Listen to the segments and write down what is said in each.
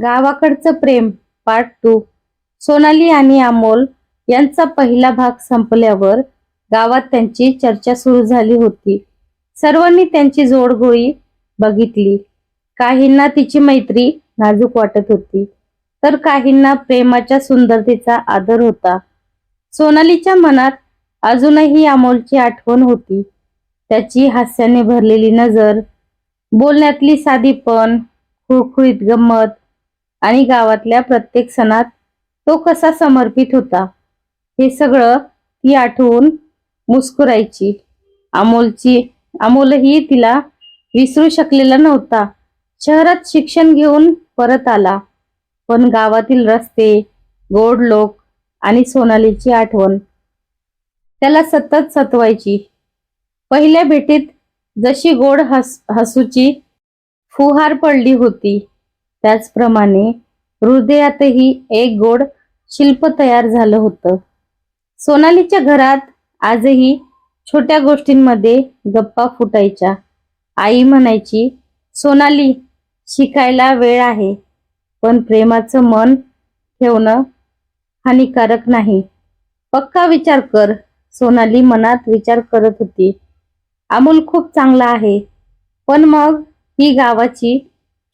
गावाकडचं प्रेम part two Sonali आणि अमोल यांचा पहिला भाग संपल्यावर गावात त्यांची चर्चा सुरू झाली होती. सर्वांनी त्यांची जोडगोळी बघितली. काहींना तिची मैत्री नाजूक वाटत होती तर काहींना प्रेमाच्या सुंदरतेचा आदर होता. सोनालीच्या मनात अजूनही अमोलची आठवण होती. त्याची हास्याने भरलेली नजर बोलण्यातली साधीपण खुळखुळीत गंमत आणि गावातल्या प्रत्येक सणात तो कसा समर्पित होता हे सगळं ती आठवून मुस्कुरायची. अमोलची अमोलही तिला विसरू शकलेला नव्हता. शहरात शिक्षण घेऊन परत आला. पण गावातील रस्ते गोड लोक आणि सोनालीची आठवण त्याला सतत सतवायची. पहिल्या भेटीत जशी गोड हस हसूची फुहार पडली होती त्याचप्रमाणे हृदयातही एक गोड शिल्प तयार झालं होतं. सोनालीच्या घरात आजही छोट्या गोष्टींमध्ये गप्पा फुटायच्या. आई म्हणायची सोनाली शिकायला वेळ आहे पण प्रेमाचं मन ठेवणं हानिकारक नाही. पक्का विचार कर सोनाली मनात विचार करत होती. अमोल खूप चांगला आहे पण मग ही गावाची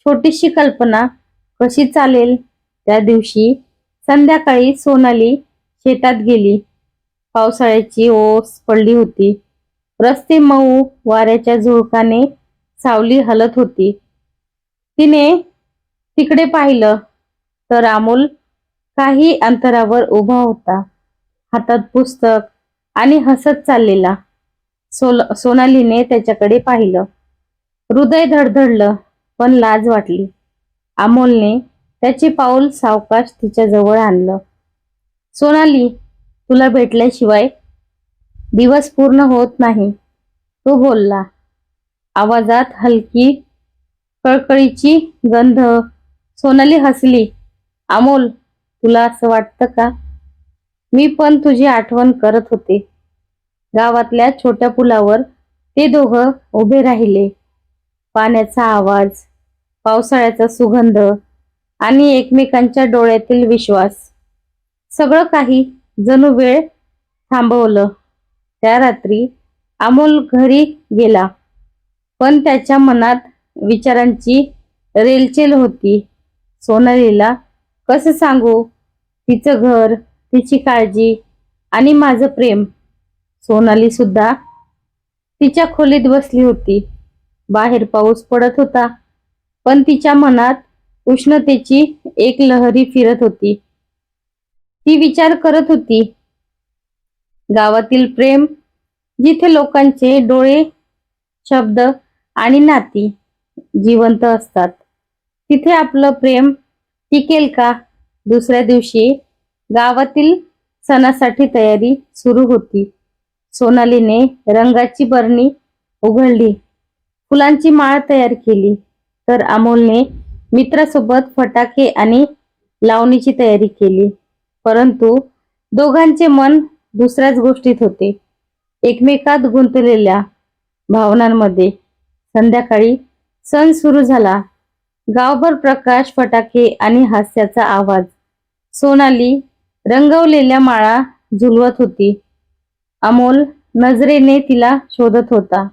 छोटीशी कल्पना कशी चालेल? त्या दिवशी संध्याकाळी सोनाली शेतात गेली. पावसाळ्याची ओस पडली होती. रस्ते मऊ वाऱ्याच्या झुळकाने सावली हलत होती. तिने तिकडे पाहिलं तर अमोल काही अंतरावर उभा होता. हातात पुस्तक आणि हसत चाललेला सोल सोनालीने त्याच्याकडे पाहिलं. हृदय धडधडलं. पण लाज वाटली. अमोलने त्याचे पाऊल सावकाश तिच्या जवळ आणलं. सोनाली तुला भेटल्याशिवाय दिवस पूर्ण होत नाही तो बोलला. आवाजात हलकी कळकळीची गंध. सोनाली हसली. अमोल तुला असं वाटतं का? मी पण तुझी आठवण करत होते. गावातल्या छोट्या पुलावर ते दोघं उभे राहिले. पाण्याचा आवाज पावसाळ्याचा सुगंध आणि एकमेकांच्या डोळ्यातील विश्वास. सगळं काही जणू वेळ थांबवलं. त्या रात्री अमोल घरी गेला. पण त्याच्या मनात विचारांची रेलचेल होती. सोनालीला कसं सांगू? तिचं घर तिची काळजी आणि माझं प्रेम. सोनाली सुद्धा तिच्या खोलीत बसली होती. बाहेर पाऊस पडत होता. पण तिच्या मनात उष्णतेची एक लहरी फिरत होती. ती विचार करत होती गावातील प्रेम जिथे लोकांचे डोळे शब्द आणि नाती जिवंत असतात तिथे आपलं प्रेम टिकेल का दुसऱ्या दिवशी गावातील सणासाठी तयारी सुरू होती. सोनालीने रंगाची बरणी उघडली फुलांची माळ तयार केली. तर अमोलने मित्रासोबत फटाके आणि लावणीची तयारी केली. परंतु दोघांचे मन दुसऱ्याच गोष्टीत होते. एकमेकात गुंतलेल्या भावनांमध्ये संध्याकाळी सण सुरू झाला. गावभर प्रकाश फटाके आणि हास्याचा आवाज. सोनाली रंगवलेल्या माळा झुलवत होती. अमोल नजरेने तिला शोधत होता.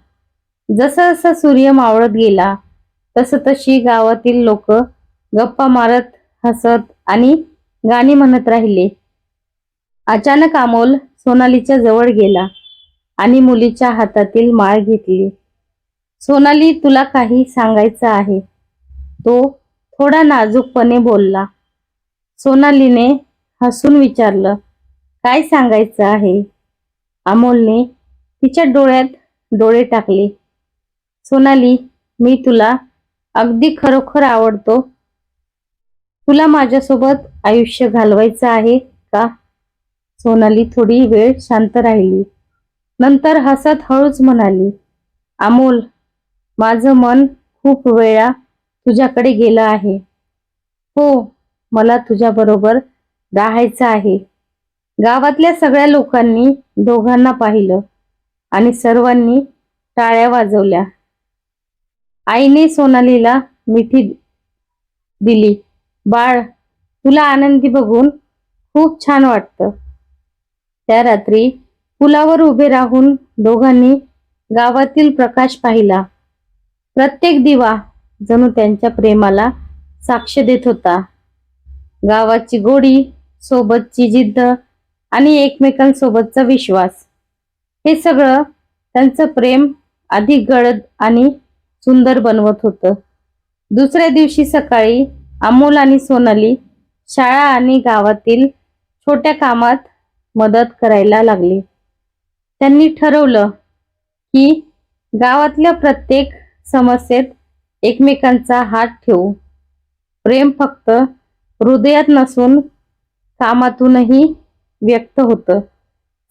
जसा जसा सूर्य मावळत गेला तस तशी गावातील लोक गप्पा मारत हसत आणि गाणी म्हणत राहिले. अचानक अमोल सोनालीच्या जवळ गेला आणि मुलीच्या हातातील माळ घेतली. सोनाली तुला काही सांगायचं आहे? तो थोडा नाजूकपणे बोलला. सोनालीने हसून विचारलं काय सांगायचं आहे? अमोलने तिच्या डोळ्यात डोळे टाकले. सोनाली मी तुला अगदी खरोखर आवडतो. तुला माझ्यासोबत आयुष्य घालवायचं आहे का? सोनाली थोडी वेळ शांत राहिली. नंतर हसत हळूच म्हणाली अमोल माझं मन खूप वेळा तुझ्याकडे गेलं आहे. हो मला तुझ्याबरोबर राहायचं आहे. गावातल्या सगळ्या लोकांनी दोघांना पाहिलं आणि सर्वांनी टाळ्या वाजवल्या. आईने सोनालीला मिठी दिली. बाळ तुला आनंदी बघून खूप छान वाटतं. त्या रात्री पुलावर उभे राहून दोघांनी गावातील प्रकाश पाहिला. प्रत्येक दिवा जणू त्यांच्या प्रेमाला साक्ष देत होता. गावाची गोडी सोबतची जिद्द आणि एकमेकांसोबतचा विश्वास हे सगळं त्यांचं प्रेम अधिक गळद आणि सुंदर बनवत होतं. दुसऱ्या दिवशी सकाळी अमोल आणि सोनाली शाळा आणि गावातील छोट्या कामात मदत करायला लागली. त्यांनी ठरवलं की गावातल्या प्रत्येक समस्येत एकमेकांचा हात ठेवू. प्रेम फक्त हृदयात नसून कामातूनही व्यक्त होतं.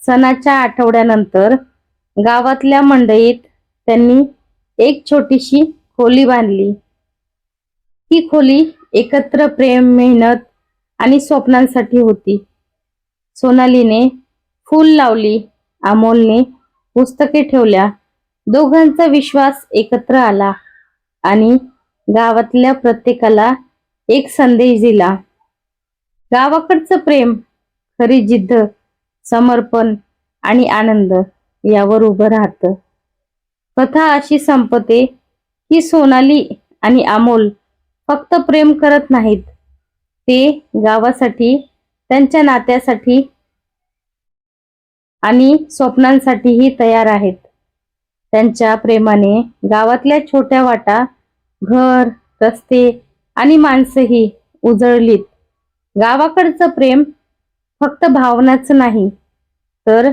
सणाच्या आठवड्यानंतर गावातल्या मंडईत त्यांनी एक छोटीशी खोली बांधली. ती खोली एकत्र प्रेम मेहनत आणि स्वप्नांसाठी होती. सोनालीने फूल लावली अमोलने पुस्तके ठेवल्या. दोघांचा विश्वास एकत्र आला आणि गावातल्या प्रत्येकाला एक संदेश दिला. गावाकडचं प्रेम खरी जिद्द समर्पण आणि आनंद यावर उभं राहतं. कथा अशी संपते की सोनाली आणि अमोल फक्त प्रेम करत नाहीत. ते गावासाठी त्यांच्या नात्यासाठी आणि स्वप्नांसाठीही तयार आहेत. त्यांच्या प्रेमाने गावातल्या छोट्या वाटा घर रस्ते आणि माणसंही उजळलीत. गावाकडचं प्रेम फक्त भावनाचं नाही तर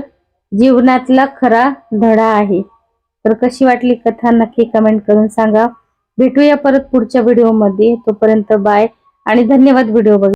जीवनातला खरा धडा आहे. तर कशी वाटली कथा नक्की कमेंट करून सांगा. भेटूया परत पुढच्या व्हिडिओमध्ये तोपर्यंत बाय आणि धन्यवाद व्हिडिओ बघ